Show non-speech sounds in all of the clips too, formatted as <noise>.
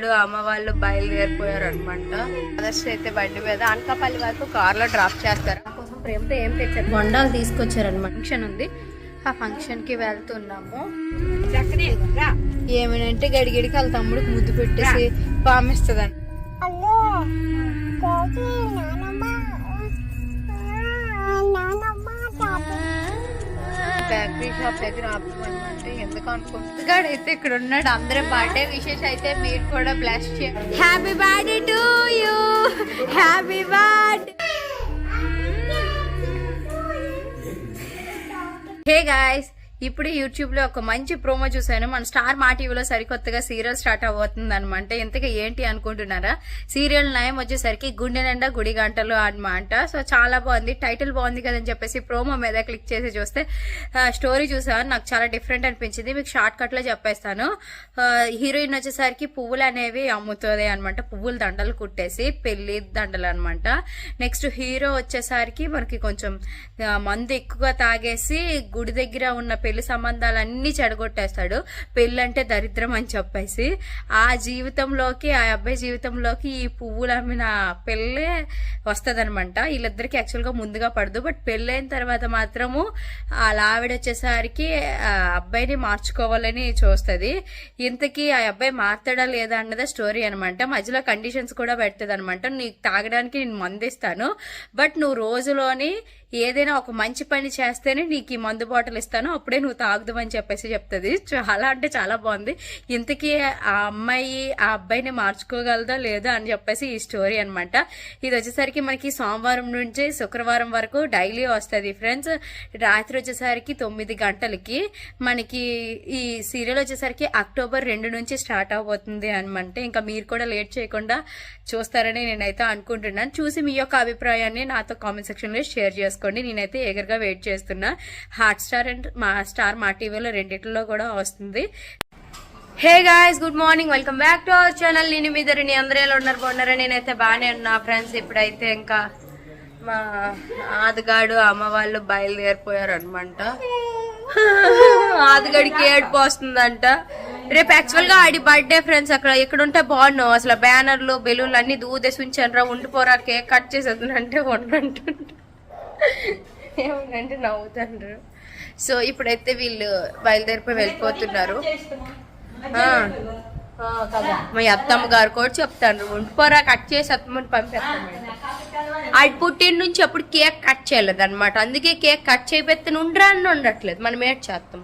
ఆదిగాడు అమ్మ వాళ్ళు బయలుదేరిపోయారు అనమాట అదర్స్ అయితే బండి మీద అనకాపల్లి వరకు కార్లో డ్రాప్ చేస్తారు. కోసం ప్రేమతో ఏం తెచ్చారు? బొండాలు తీసుకొచ్చారనమాట ఫంక్షన్ ఉంది. ఆ ఫంక్షన్కి వెళ్తున్నాము. ఏమనంటే గడిగడికి వాళ్ళ తమ్ముడికి ముద్దు పెట్టేసి పామిస్తుందని. నానమ్మ బేకరీ షాప్ దగ్గర ఆపుకోమంటే ఎందుకు అనుకుంటున్నాడు అయితే ఇక్కడ ఉన్నాడు అందరూ బర్త్డే విశేష అయితే మీరు కూడా బ్లెస్ చేయండి happy birthday to you happy birthday hey guys ఇప్పుడు యూట్యూబ్లో ఒక మంచి ప్రోమో చూసాను మన స్టార్ మా టీవీలో సరికొత్తగా సీరియల్ స్టార్ట్ అవబోతుంది అనమాట ఇంతగా ఏంటి అనుకుంటున్నారా? సీరియల్ నయం వచ్చేసరికి గుండె నిండా గుడి గంటలు అనమాట సో చాలా బాగుంది. టైటిల్ బాగుంది కదని చెప్పేసి ప్రోమో మీద క్లిక్ చేసి చూస్తే స్టోరీ చూసాను. నాకు చాలా డిఫరెంట్ అనిపించింది. మీకు షార్ట్ కట్లో చెప్పేస్తాను హీరోయిన్ వచ్చేసరికి పువ్వులు అనేవి అమ్ముతుంది అనమాట పువ్వుల దండలు కుట్టేసి పెళ్ళి దండలు అనమాట నెక్స్ట్ హీరో వచ్చేసరికి మనకి కొంచెం మందు ఎక్కువగా తాగేసి గుడి దగ్గర ఉన్న పెళ్ళి సంబంధాలన్నీ చెడగొట్టేస్తాడు. పెళ్ళి అంటే దరిద్రం అని చెప్పేసి ఆ జీవితంలోకి ఆ అబ్బాయి జీవితంలోకి ఈ పువ్వులు అమ్మిన పెళ్ళే వస్తుందనమాట. వీళ్ళిద్దరికి యాక్చువల్గా ముందుగా పడదు. బట్ పెళ్ళైన తర్వాత మాత్రము అలా ఆవిడ వచ్చేసరికి ఆ అబ్బాయిని మార్చుకోవాలని చూస్తుంది. ఇంతకీ ఆ అబ్బాయి మారుతాడా లేదా అన్నదే స్టోరీ అనమాట మధ్యలో కండిషన్స్ కూడా పెడుతుంది అనమాట నీకు తాగడానికి నేను మందిస్తాను బట్ నువ్వు రోజులోని ఏదైనా ఒక మంచి పని చేస్తేనే నీకు ఈ మందు బాటిల్ ఇస్తాను అప్పుడే నువ్వు తాగుదు అని చెప్పేసి చెప్తుంది. చాలా అంటే చాలా బాగుంది. ఇంతకీ ఆ అమ్మాయి ఆ అబ్బాయిని మార్చుకోగలదా లేదా అని చెప్పేసి ఈ స్టోరీ అనమాట ఇది వచ్చేసరికి మనకి సోమవారం నుంచి శుక్రవారం వరకు డైలీ వస్తుంది ఫ్రెండ్స్. రాత్రి వచ్చేసరికి తొమ్మిది గంటలకి మనకి ఈ సీరియల్ వచ్చేసరికి అక్టోబర్ రెండు నుంచి స్టార్ట్ అవబోతుంది అనమాట ఇంకా మీరు కూడా లేట్ చేయకుండా చూస్తారని నేనైతే అనుకుంటున్నాను. చూసి మీ యొక్క అభిప్రాయాన్ని నాతో కామెంట్ సెక్షన్లో షేర్ చేసుకోండి. నేనైతే ఎగర్గా వెయిట్ చేస్తున్నా. హాట్ స్టార్ అండ్ మా స్టార్ మా టీవీలో రెండిట్లో కూడా వస్తుంది. Hey guys good morning welcome back to our channel నేను మీ ఇద్దరిని అందరూ ఎలా ఉన్నారు? బాగున్నారా? నేనైతే బాగానే ఉన్నా ఫ్రెండ్స్ ఇప్పుడైతే ఇంకా మా ఆదిగాడు అమ్మ వాళ్ళు బయలుదేరిపోయారు అనమాట ఆదిగాడికి ఏడుపు వస్తుందంట. రేపు యాక్చువల్గా ఆడి బర్త్డే ఫ్రెండ్స్ అక్కడ. ఇక్కడ ఉంటే బాగున్నావు. అసలు బ్యానర్లు బెలూన్లు అన్ని దూదేసి ఉంచాను రా ఉండిపోరా. కేక్ కట్ చేసేది అంటే ఉండంటుండ్రు ఏమంటే నవ్వుతుండ్రు. సో ఇప్పుడైతే వీళ్ళు బయలుదేరిపోయి వెళ్ళిపోతున్నారు. ఆ, ఆ, కదా. మా అత్తమ్మ గారు కూడా చెప్తాను ఉండిపోరా కట్ చేసి అత్తమ్మని పంపిస్తాను ఆడి పుట్టిన నుంచి అప్పుడు కేక్ కట్ చేయలేదు అనమాట అందుకే కేక్ కట్ చేయబెత్తే ఉండరా అని ఉండట్లేదు. మనం ఏడ్ చేస్తాం.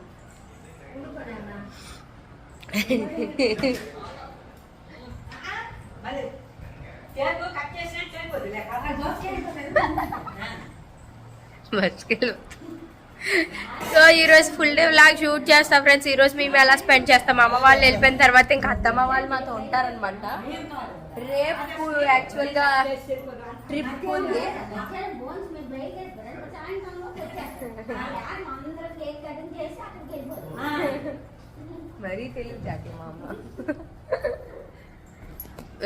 సో ఈ రోజు ఫుల్ డే వ్లాగ్ షూట్ చేస్తాం ఫ్రెండ్స్ ఈ రోజు మేము ఎలా స్పెండ్ చేస్తాం? అమ్మ వాళ్ళు వెళ్ళిపోయిన తర్వాత ఇంకా అత్తమ్మ వాళ్ళు మాతో ఉంటారనమాట రేపు యాక్చువల్గా ట్రిప్ ఉంది. మీరు బ్రేక్ అయిపోయారు సాయంత్రంలోకి వచ్చేస్తారు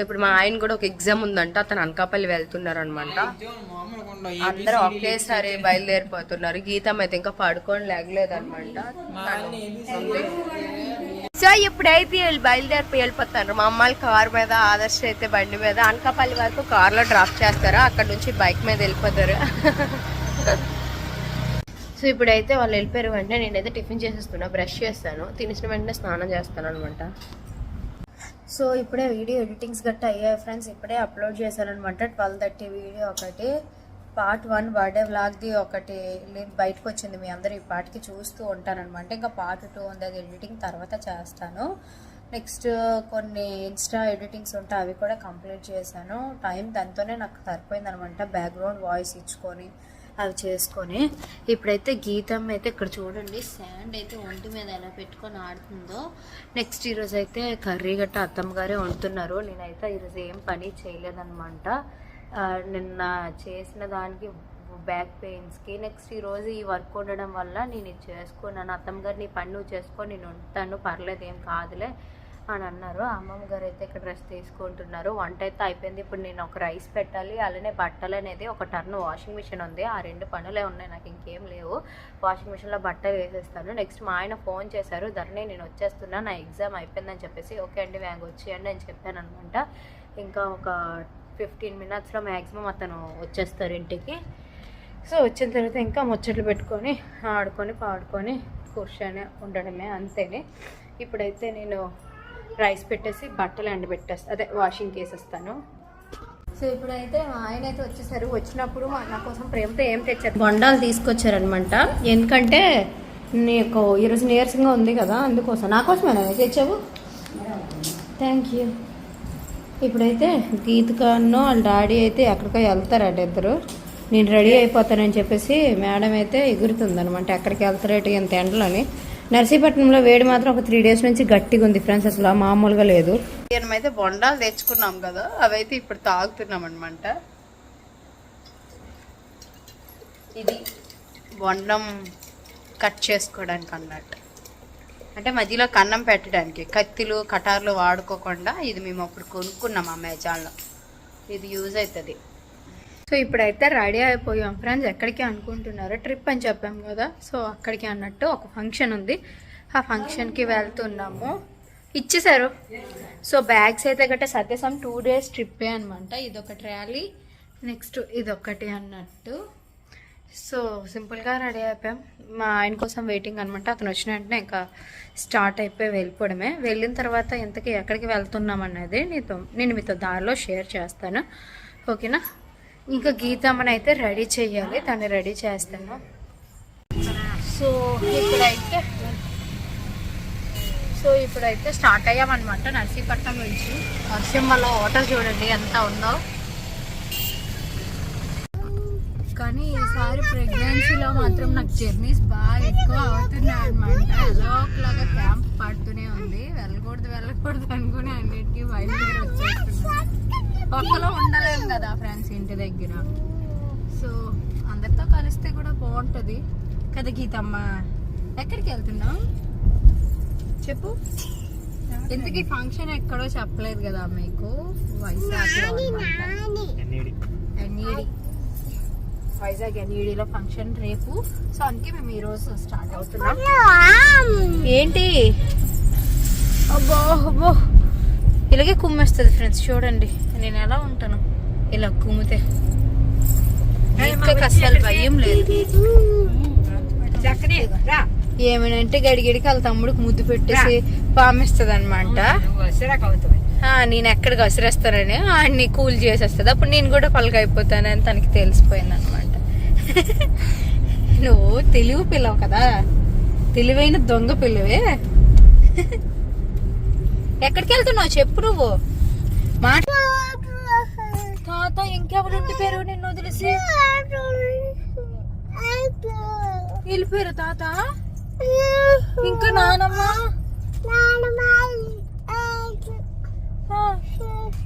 ఇప్పుడు మా ఆయన కూడా ఒక ఎగ్జామ్ ఉందంట అతను అనకాపల్లి వెళ్తున్నారు అనమాట అందరూ ఒకేసారి బయలుదేరిపోతున్నారు. గీతం అయితే ఇంకా పడుకొని లేగలేదు అనమాట సో ఇప్పుడైతే వీళ్ళు బయలుదేరిపోయి వెళ్ళిపోతారు మా అమ్మాయి కార్ మీద ఆదర్శ అయితే బండి మీద అనకాపల్లి వరకు కార్లో డ్రాప్ చేస్తారు. అక్కడ నుంచి బైక్ మీద వెళ్ళిపోతారు. సో ఇప్పుడైతే వాళ్ళు వెళ్ళిపోయారు. వెంటనే నేనైతే టిఫిన్ చేసేస్తున్నా బ్రష్ చేస్తాను. తినేసిన వెంటనే స్నానం చేస్తాను అనమాట సో ఇప్పుడే వీడియో ఎడిటింగ్స్ గట్టా అయ్యాయి ఫ్రెండ్స్. ఇప్పుడే అప్లోడ్ చేశాను అనమాట ట్వెల్వ్ థర్టీ వీడియో ఒకటి. పార్ట్ వన్ బర్త్డే వ్లాగ్ది ఒకటి బయటకు వచ్చింది మీ అందరూ ఈ పార్ట్కి చూస్తూ ఉంటానమాట ఇంకా పార్ట్ టూ ఉంది అది ఎడిటింగ్ తర్వాత చేస్తాను. నెక్స్ట్ కొన్ని ఇన్స్టా ఎడిటింగ్స్ ఉంటాయి అవి కూడా కంప్లీట్ చేశాను. టైం దాంతోనే నాకు సరిపోయింది అనమాట బ్యాక్గ్రౌండ్ వాయిస్ ఇచ్చుకొని అవి చేసుకొని ఇప్పుడైతే గీతం అయితే ఇక్కడ చూడండి. శాండ్ అయితే ఒంటి మీద ఎలా పెట్టుకొని ఆడుతుందో. నెక్స్ట్ ఈరోజు అయితే కర్రీ గట్ట అత్తమ్మ గారే వండుతున్నారు. నేనైతే ఈరోజు ఏం పని చేయలేదనమాట నిన్న చేసిన దానికి బ్యాక్ పెయిన్స్కి నెక్స్ట్ ఈరోజు ఈ వర్క్ ఉండడం వల్ల నేను ఇది చేసుకున్నాను. అత్తమ్మ గారు నీ పని నువ్వు చేసుకొని నేను ఉంటాను పర్లేదు ఏం కాదులే. అని అన్నారు. అమ్మమ్మ గారు అయితే ఇక్కడ డ్రెస్ తీసుకుంటున్నారు. వంట అయితే అయిపోయింది. ఇప్పుడు నేను ఒక రైస్ పెట్టాలి. అలానే బట్టలు అనేది ఒక టర్న్ వాషింగ్ మిషన్ ఉంది. ఆ రెండు పనులే ఉన్నాయి. నాకు ఇంకేం లేవు. వాషింగ్ మిషన్లో బట్టలు వేసేస్తాను. నెక్స్ట్ మా ఆయన ఫోన్ చేశారు. ధరణి నేను వచ్చేస్తున్నా. నా ఎగ్జామ్ అయిపోయిందని చెప్పేసి ఓకే అండి వ్యాంగ్ వచ్చేయండి అని చెప్పాను అనమాట ఇంకా ఒక ఫిఫ్టీన్ మినిట్స్లో మ్యాక్సిమం అతను వచ్చేస్తారు ఇంటికి. సో వచ్చిన తర్వాత ఇంకా ముచ్చట్లు పెట్టుకొని ఆడుకొని పాడుకొని కూర్చొని ఉండడమే అంతేనే. ఇప్పుడైతే నేను రైస్ పెట్టేసి బట్టలు ఎండబెట్టేస్తాను అదే వాషింగ్ వేసేస్తాను సో ఇప్పుడైతే మా ఆయన అయితే వచ్చేసారు. వచ్చినప్పుడు నా కోసం ప్రేమతో ఏం తెచ్చారు? బొండాలు తీసుకొచ్చారనమాట ఎందుకంటే నీకు ఈరోజు నీరసంగా ఉంది కదా అందుకోసం. నా కోసమేనా తెచ్చావు? థ్యాంక్ యూ ఇప్పుడైతే గీతకన్నో వాళ్ళ డాడీ అయితే ఎక్కడికో వెళ్తారట ఇద్దరు. నేను రెడీ అయిపోతానని చెప్పేసి మేడం అయితే ఎగురుతుందనమాట ఎక్కడికి వెళ్తారట ఇంత ఎండలని. నర్సీపట్నంలో వేడి మాత్రం ఒక త్రీ డేస్ నుంచి గట్టిగా ఉంది ఫ్రెండ్స్ అసలు మామూలుగా లేదు. అయితే బొండాలు తెచ్చుకున్నాం కదా అవైతే ఇప్పుడు తాగుతున్నాం అనమాట ఇది బొండం కట్ చేసుకోవడానికి అన్నట్టు. అంటే మధ్యలో కన్నం పెట్టడానికి కత్తిలు కటార్లు వాడుకోకుండా ఇది మేము అప్పుడు కొనుక్కున్నాం అమెజాన్లో ఇది యూజ్ అవుతుంది. సో ఇప్పుడైతే రెడీ అయిపోయాం ఫ్రెండ్స్. ఎక్కడికి అనుకుంటున్నారు ట్రిప్ అని చెప్పాం కదా. సో అక్కడికి అన్నట్టు ఒక ఫంక్షన్ ఉంది. ఆ ఫంక్షన్కి వెళ్తున్నాము. ఇచ్చేసారు సో బ్యాగ్స్ అయితే గట్రా సత్యసం టూ డేస్ ట్రిప్పే అనమాట ఇదొక ట్రాలీ నెక్స్ట్ ఇదొకటి అన్నట్టు. సో సింపుల్గా రెడీ అయిపోయాం. మా ఆయన కోసం వెయిటింగ్ అనమాట అతను వచ్చిన వెంటనే ఇంకా స్టార్ట్ అయిపోయి వెళ్ళిపోవడమే. వెళ్ళిన తర్వాత ఇంతకీ ఎక్కడికి వెళ్తున్నాం అన్నది నీతో నేను మీతో దారిలో షేర్ చేస్తాను. ఓకేనా? ఇంకా గీతమ్మని అయితే రెడీ చేయాలి తను రెడీ చేస్తాను. సో ఇప్పుడైతే సో ఇప్పుడైతే స్టార్ట్ అయ్యామన్నమాట నర్సీపట్నం నుంచి. వర్షం వల్ల వాటర్ చూడండి ఎంత ఉందో. కానీ ఈసారి ప్రెగ్నెన్సీలో మాత్రం నాకు జర్నీస్ బాగా ఎక్కువ అవుతున్నాయి అనమాట ఎలా లాగా క్యాంప్ పడుతూనే ఉంది. వెళ్ళకూడదు వెళ్ళకూడదు అనుకుని అన్నిటికీ బయలుదేరి వచ్చేస్తున్నాం ఒక్కలో ఉండలేము కదా ఫ్రెండ్స్. ఇంటి దగ్గర. సో అందరితో కలిస్తే కూడా బాగుంటుంది. కదా గీతమ్మ? ఎక్కడికి వెళ్తున్నాం చెప్పు. ఇంతకీ ఫంక్షన్ ఎక్కడో చెప్పలేదు కదా మీకు? ఎన్ఈడి. వైజాగ్ ఎన్ఈడిలో ఫంక్షన్ రేపు. సో అందుకే మేము ఈ రోజు స్టార్ట్ అవుతున్నాం. ఏంటి? అబ్బో అబ్బో. ఇలాగే కుమ్మేస్తుంది ఫ్రెండ్స్ చూడండి. నేను ఎలా ఉంటాను? ఇలా కుమ్మితే ఇంకా అసలు భయం లేదు. ఏమనంటే గడిగడికి వాళ్ళ తమ్ముడికి ముద్దు పెట్టేసి పామిస్తుంది అనమాట నేను ఎక్కడికి వసిరేస్తానని ఆడిని కూల్ చేసేస్తుంది. అప్పుడు నేను కూడా పలకైపోతానని తనకి తెలిసిపోయింది అనమాట <laughs> నువ్వు తెలివి పిల్లవు కదా. తెలివైన దొంగ పిల్లవే. <laughs> ఎక్కడికి వెళ్తున్నావు? చెప్పు నువ్వు. మాట తాత ఇంకెవరు ఉండిపోయారు నిన్ను వదిలేసి? వెళ్ళిపోయారు తాత? ఇంకా నానమ్మ?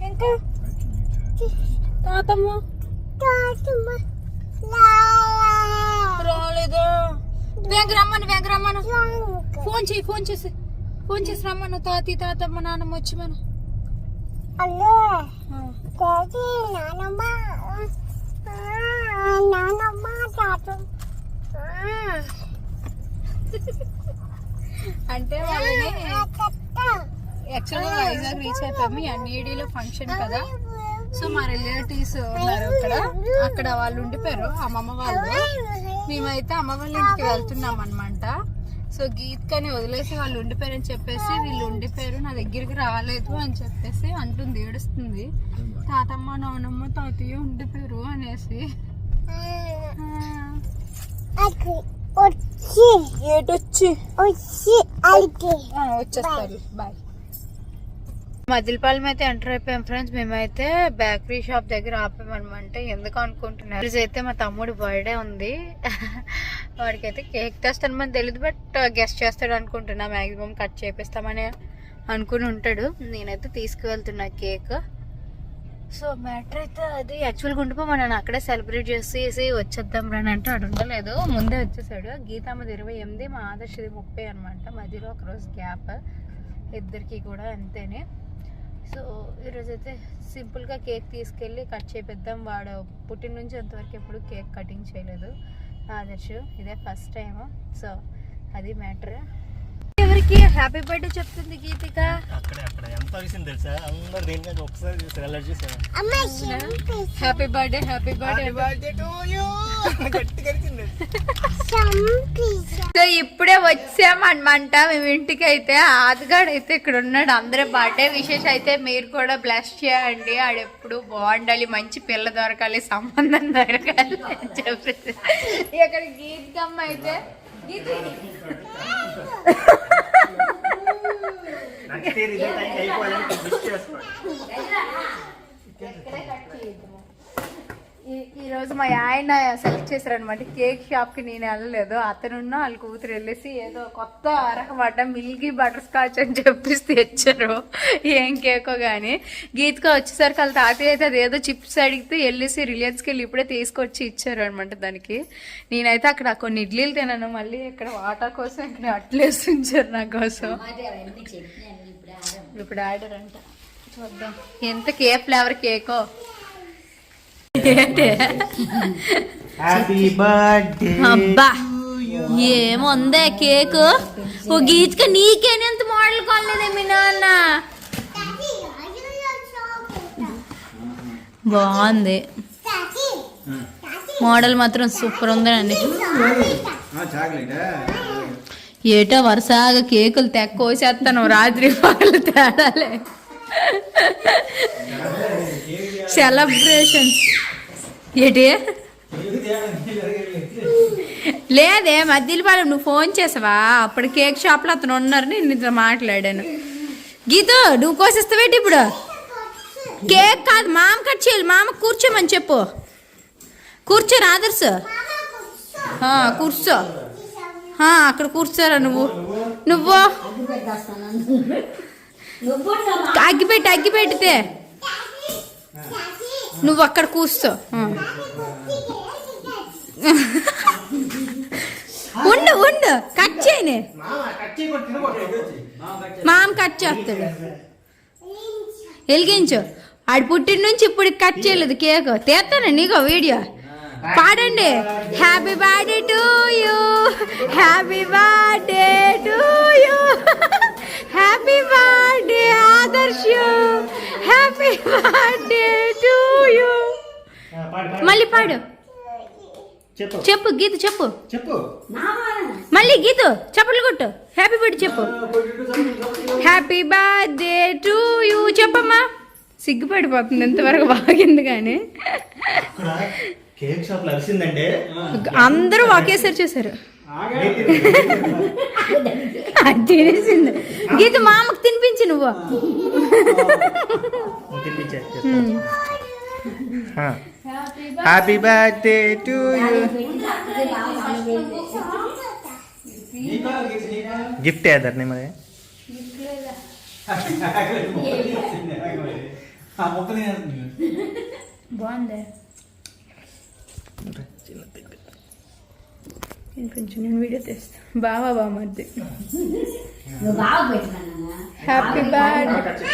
ఇంకా? తాతమ్మ? రాలేదా? బ్యాంక్ రమ్మను బ్యాంక్ రమ్మను ఫోన్ చేయి ఫోన్ చేసి. ఫోన్ చేసి రమ్మను. తాతి తాతమ్మ నానమ్మ వచ్చి మన అంటే వాళ్ళని యాక్చువల్గా వైజాగ్ రీచ్ అయిపోయాము ఎన్ఈడిలో ఫంక్షన్ కదా. సో మా రిలేటివ్స్ ఉన్నారు అక్కడ. అక్కడ వాళ్ళు ఉండిపోయారు. అమ్మమ్మ వాళ్ళు. మేమైతే అమ్మ వాళ్ళ ఇంటికి వెళ్తున్నాం అనమాట సో గీత్కని వదిలేసి వాళ్ళు ఉండిపోయారని చెప్పేసి వీళ్ళు ఉండిపోయారు నా దగ్గరికి రాలేదు అని చెప్పేసి అంటుంది ఏడుస్తుంది. తాతమ్మ నానమ్మ తాతయ్య ఉండిపోయారు అనేసి. ఏటొచ్చి వచ్చేస్తారు. బాయ్. మదిలిపాలెం అయితే ఎంటర్ అయిపోయాం ఫ్రెండ్స్. మేమైతే బేకరీ షాప్ దగ్గర ఆపామనమాట ఎందుకు అనుకుంటున్నారు? అయితే మా తమ్ముడు బర్త్డే ఉంది. వాడికి అయితే కేక్ తెస్తాను మనకు తెలియదు బట్ గెస్ట్ చేస్తాడు అనుకుంటున్నా. మ్యాక్సిమం కట్ చేపిస్తామని అనుకుని ఉంటాడు. నేనైతే తీసుకువెళ్తున్నా కేక్. సో మ్యాటర్ అయితే అది. యాక్చువల్గా ఉండిపో మనం అక్కడే సెలబ్రేట్ చేసేసి వచ్చేద్దాం రాని అంటే అటు ఉండలేదు. ముందే వచ్చేసాడు. గీతామది ఇరవై ఎనిమిది మా ఆదర్శది ముప్పై అనమాట మధ్యలో ఒక రోజు గ్యాప్. ఇద్దరికి కూడా అంతేనే. సో ఈరోజైతే సింపుల్గా కేక్ తీసుకెళ్ళి కట్ చేపిద్దాం. వాడు పుట్టిన నుంచి అంతవరకు ఎప్పుడు కేక్ కటింగ్ చేయలేదు. ఆదర్శ్ ఇదే ఫస్ట్ టైం సో అది మ్యాటర్ ఎవరికి? హ్యాపీ బర్త్డే చెప్తుంది గీతిక. అక్కడే అక్కడ. ఎంత విషయం తెలుసా? అందరు దీనికంటే ఒకసారి చూసారు ఎలా చూసారు happy birthday happy birthday so ఇప్పుడే వచ్చామన్నమాట. మేము ఇంటికి అయితే ఆదిగాడు అయితే ఇక్కడ ఉన్నాడు. అందరూ బర్త్డే విశేష అయితే మీరు కూడా బ్లెస్ చేయండి. ఆడెప్పుడు బాగుండాలి మంచి పిల్ల దొరకాలి సంబంధం దొరకాలి అని చెప్పేసి. ఇక్కడ గీతమ్మ అయితే గీత నెక్స్ట్ ఇయర్ ఇదే టైం అయిపోవాలని విష్ చేసుకోండి ఈ- ఈ రోజు మా ఆయన సెలెక్ట్ చేశారు అనమాట కేక్ షాప్కి నేను వెళ్ళలేదు. అతనున్న వాళ్ళ కూతురు వెళ్ళేసి ఏదో కొత్త అరకబడ్డ మిల్కీ బటర్ స్కాచ్ అని చెప్పేసి తెచ్చారు. ఏం కేకో గానీ. గీతగా వచ్చేసరికి వాళ్ళ తాతయ్య అయితే అది ఏదో చిప్స్ అడిగితే వెళ్ళేసి రిలయన్స్కి వెళ్ళి ఇప్పుడే తీసుకొచ్చి ఇచ్చారు అనమాట దానికి. నేనైతే అక్కడ కొన్ని ఇడ్లీలు తిన్నాను మళ్ళీ ఇక్కడ వాటర్ కోసం ఇక్కడ అట్లేసి ఉంచారు నా కోసం. ఇప్పుడు ఆర్డర్ అంట చూద్దాం. ఎంత కే ఫ్లేవర్ కేకో. ఏంటి? హ్యాపీ బర్త్డే అబ్బా ఏముందే కేకు? ఓ గీచుక నీకేనెంత మోడల్ కొనలేదే మీ నాన్న. బాగుంది. మోడల్ మాత్రం సూపర్ ఉందండి ఏటో వరుసగా కేకులు తెక్క కోసేస్తాను రాత్రి పగలు తేడాలే. సెలబ్రేషన్స్ ఏంటి? లేదే మధ్యలపాలెం నువ్వు ఫోన్ చేసావా? అప్పుడు కేక్ షాప్లో అతను ఉన్నారు నేను ఇట్లా మాట్లాడాను. గీతు నువ్వు కోసిస్తావేటి ఇప్పుడు? కేక్ కాదు మామ కట్ చేయాలి మామ కూర్చోమని చెప్పు. కూర్చో ఆదర్శ్ కూర్చో. అక్కడ కూర్చోరా నువ్వు. నువ్వు. అగ్గిపెట్టి అగ్గిపెట్టితే. నువ్వు అక్కడ కూర్చో. <laughs> ఉండు ఉండు. కట్ చేయని. మామ కట్ చేస్తాడు. వెలిగించు. ఆడి పుట్టిన నుంచి ఇప్పుడు కట్ చేయలేదు కేక్. తీస్తాను నీకో వీడియో. పాడండి. Happy birthday to you happy birthday to you happy birthday Adarsh happy birthday to you మళ్ళీ పాడు. చెప్పు. చెప్పు గీత చెప్పు. చెప్పు. మళ్ళీ గీతు చప్పట్లు కొట్టు. హ్యాపీ బర్త్డే చెప్పు. హ్యాపీ బర్త్డే టు యూ చెప్పమ్మా. సిగ్గుపడిపోతుంది ఎంతవరకు బాగింది కానీ కేక్ షాప్ అందరూ ఒకేసారి అది తినేసింది. గీత మా అమ్మకి తినిపించి నువ్వు. Happy birthday to you gift ఏదర్ని మరి? బాగుంది. కొంచెం నేను వీడియో తెస్తా. బావా బామర్ది బాగా పెట్టుకున్నా హ్యాపీ బర్త్డే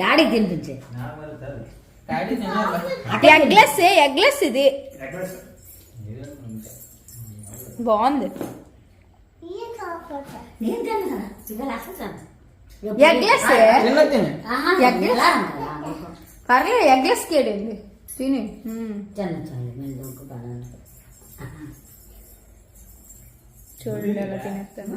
డాడీకి తినిపించే. ఎగ్లెస్ ఎగ్లెస్ ఇది? బాగుంది. నేను. Eggless eggless? పర్లేదు ఎగ్లెస్ కేడింది తిని. తిన్నా చాలు చూడండి ఎలా తినేస్తాను.